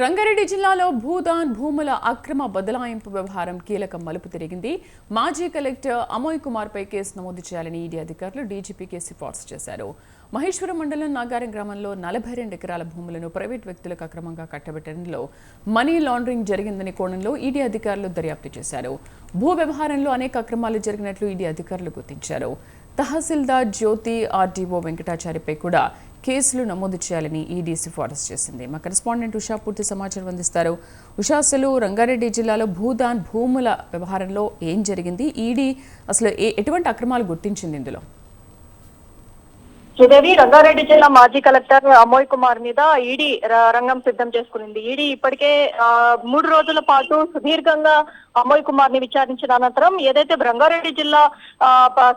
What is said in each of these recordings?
రంగారెడ్డి జిల్లాలో భూదాన్ భూముల అక్రమ బదలాయింపు వ్యవహారం కీలక మలుపు తిరిగింది. మాజీ కలెక్టర్ అమోయ్ కుమార్పై కేసు నమోదు చేయాలని ఈడీ అధికారులు డీజీపీకి సిఫార్సు చేశారు. మహేశ్వరం మండలం నాగారం గ్రామంలో నలభై రెండు ఎకరాల భూములను ప్రైవేట్ వ్యక్తులకు అక్రమంగా కట్టబెట్టడంలో మనీ లాండరింగ్ జరిగిందని కోణంలో ఈడీ అధికారులు దర్యాప్తు చేశారు. భూ వ్యవహారంలో అనేక అక్రమాలు జరిగినట్లు ఈడీ అధికారులు గుర్తించారు. తహసీల్దార్ జ్యోతి ఆర్డీఓ వెంకటాచారిపై కూడా కేసులు నమోదు చేయాలని ఈడీ సిఫారసు చేసింది. మా కరెస్పాండెంట్ ఉషా పూర్తి సమాచారం అందిస్తారు. ఉషా అసలు రంగారెడ్డి జిల్లాలో భూదాన్ భూముల వ్యవహారంలో ఏం జరిగింది? ఈడీ అసలు ఏ- ఎటువంటి అక్రమాలు గుర్తించింది ఇందులో? సుదేవి రంగారెడ్డి జిల్లా మాజీ కలెక్టర్ అమోయ్ కుమార్ మీద ఈడీ రంగం సిద్ధం చేసుకునింది. ఈడీ ఇప్పటికే ఆ, మూడు రోజుల పాటు సుదీర్ఘంగా అమోయ్ కుమార్ని విచారించిన అనంతరం ఏదైతే రంగారెడ్డి జిల్లా ఆ,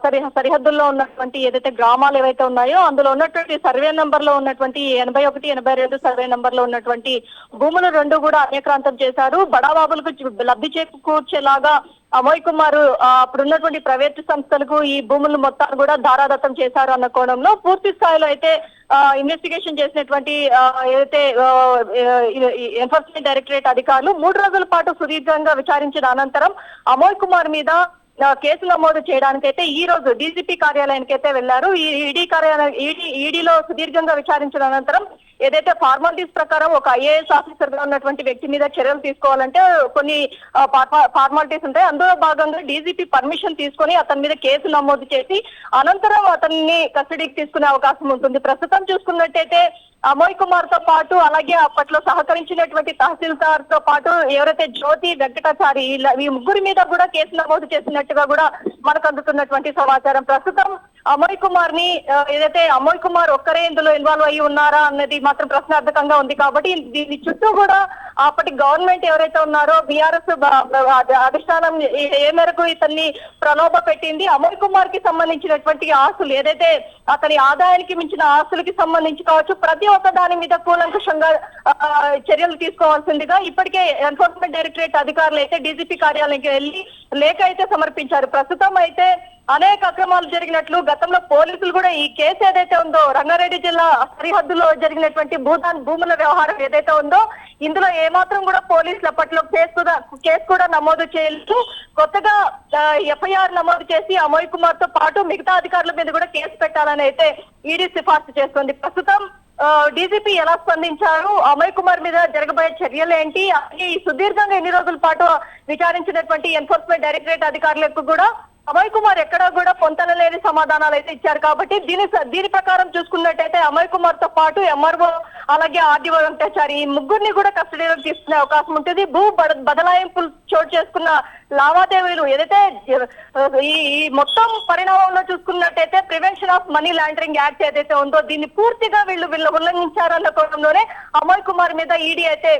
సరి సరిహద్దుల్లో ఉన్నటువంటి ఏదైతే గ్రామాలు ఏవైతే ఉన్నాయో అందులో ఉన్నటువంటి సర్వే నంబర్లో ఉన్నటువంటి ఎనభై ఒకటి ఎనభై రెండు సర్వే నంబర్లో ఉన్నటువంటి భూములు రెండు కూడా అన్యక్రాంతం చేశారు. బడాబాబులకు లబ్ధి చేకూర్చేలాగా అమోయ్ కుమార్ అప్పుడున్నటువంటి ప్రైవేట్ సంస్థలకు ఈ భూములు మొత్తాన్ని కూడా ధారాదత్తం చేశారు అన్న కోణంలో పూర్తి స్థాయిలో అయితే ఇన్వెస్టిగేషన్ చేసినటువంటి ఏదైతే ఎన్ఫోర్స్మెంట్ డైరెక్టరేట్ అధికారులు మూడు రోజుల పాటు సుదీర్ఘంగా విచారించిన అనంతరం అమోయ్ కుమార్ మీద కేసు నమోదు చేయడానికైతే ఈ రోజు డీజీపీ కార్యాలయానికి అయితే వెళ్ళారు ఈ ఈడీ కార్యాలయం ఈడీ ఈడీలో సుదీర్ఘంగా విచారించిన అనంతరం ఏదైతే ఫార్మాలిటీస్ ప్రకారం ఒక ఐఏఎస్ ఆఫీసర్గా ఉన్నటువంటి వ్యక్తి మీద చర్యలు తీసుకోవాలంటే కొన్ని ఫార్మాలిటీస్ ఉంటాయి. అందులో భాగంగా డీజీపీ పర్మిషన్ తీసుకొని అతని మీద కేసు నమోదు చేసి అనంతరం అతన్ని కస్టడీకి తీసుకునే అవకాశం ఉంటుంది. ప్రస్తుతం చూసుకున్నట్టయితే అమోయ్ కుమార్తో పాటు అలాగే అప్పట్లో సహకరించినటువంటి తహసీల్దార్తో పాటు ఎవరైతే జ్యోతి వెంకటాచారి ఈ ముగ్గురి మీద కూడా కేసు నమోదు చేసినట్టుగా కూడా మనకు అందుతున్నటువంటి సమాచారం. ప్రస్తుతం అమోయ్ కుమార్ని ఏదైతే అమోయ్ కుమార్ ఒక్కరే ఇందులో ఇన్వాల్వ్ అయ్యి ఉన్నారా అన్నది మాత్రం ప్రశ్నార్థకంగా ఉంది కాబట్టి దీని చుట్టూ కూడా అప్పటి గవర్నమెంట్ ఎవరైతే ఉన్నారో బీఆర్ఎస్ అధిష్టానం ఏ- మేరకు ఇతన్ని ప్రలోభ పెట్టింది అమోయ్ కుమార్కి సంబంధించినటువంటి ఆస్తులు ఏదైతే అతని ఆదాయానికి మించిన ఆస్తులకి సంబంధించి కావచ్చు ప్రతి ఒక్క దాని మీద కూలంకుషంగా చర్యలు తీసుకోవాల్సిందిగా ఇప్పటికే ఎన్ఫోర్స్మెంట్ డైరెక్టరేట్ అధికారులు అయితే డీజీపీ కార్యాలయానికి వెళ్ళి లేఖ అయితే సమర్పించారు. ప్రస్తుతం అయితే అనేక అక్రమాలు జరిగినట్లు గతంలో పోలీసులు కూడా ఈ కేసు ఏదైతే ఉందో రంగారెడ్డి జిల్లా సరిహద్దులో జరిగినటువంటి భూదాన్ భూముల వ్యవహారం ఏదైతే ఉందో ఇందులో ఏమాత్రం కూడా పోలీసులు అప్పట్లో కేసు కూడా కేసు కూడా నమోదు చేయలేదు. కొత్తగా ఎఫ్ఐఆర్ నమోదు చేసి అమోయ్ కుమార్తో పాటు మిగతా అధికారుల మీద కూడా కేసు పెట్టాలని అయితే ఈడీ సిఫార్సు చేస్తుంది. ప్రస్తుతం డీజీపీ ఎలా స్పందించారు? అమయ్ కుమార్ మీద జరగబోయే చర్యలు ఏంటి? అలాగే ఈ సుదీర్ఘంగా ఎన్ని రోజుల పాటు విచారించినటువంటి ఎన్ఫోర్స్మెంట్ డైరెక్టరేట్ అధికారులకు కూడా అమయ్ కుమార్ ఎక్కడా కూడా పొంతన లేని సమాధానాలు అయితే ఇచ్చారు కాబట్టి దీని దీని ప్రకారం చూసుకున్నట్టయితే అమయ్ కుమార్తో పాటు ఎంఆర్ఓ అలాగే ఆర్డీఓ వెంకటాచారి ఈ ముగ్గురిని కూడా కస్టడీలోకి తీసుకునే అవకాశం ఉంటుంది. భూ బదలాయింపులు చోటు చేసుకున్న లావాదేవీలు ఏదైతే ఈ మొత్తం పరిణామంలో చూసుకున్నట్టయితే prevention of money laundering act ఏదైతే ఉందో దీన్ని పూర్తిగా వీళ్ళు వీళ్ళు ఉల్లంఘించారన్న కోణంలోనే అమోయ్ కుమార్ మీద ఈడీ అయితే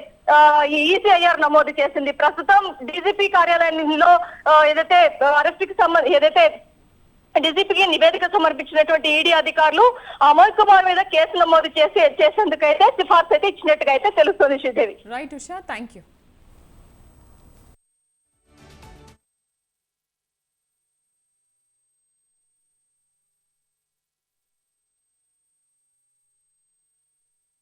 ఈసీఐఆర్ నమోదు చేసింది. ప్రస్తుతం డీజీపీ కార్యాలయంలో ఏదైతే అరెస్ట్కి సంబంధ ఏదైతే డీజీపీకి నివేదిక సమర్పించినటువంటి ఈడీ అధికారులు అమోయ్ కుమార్ మీద కేసు నమోదు చేసి చేసేందుకైతే సిఫార్సు అయితే ఇచ్చినట్టుగా అయితే తెలుస్తుంది Sridevi. Right Usha. Thank you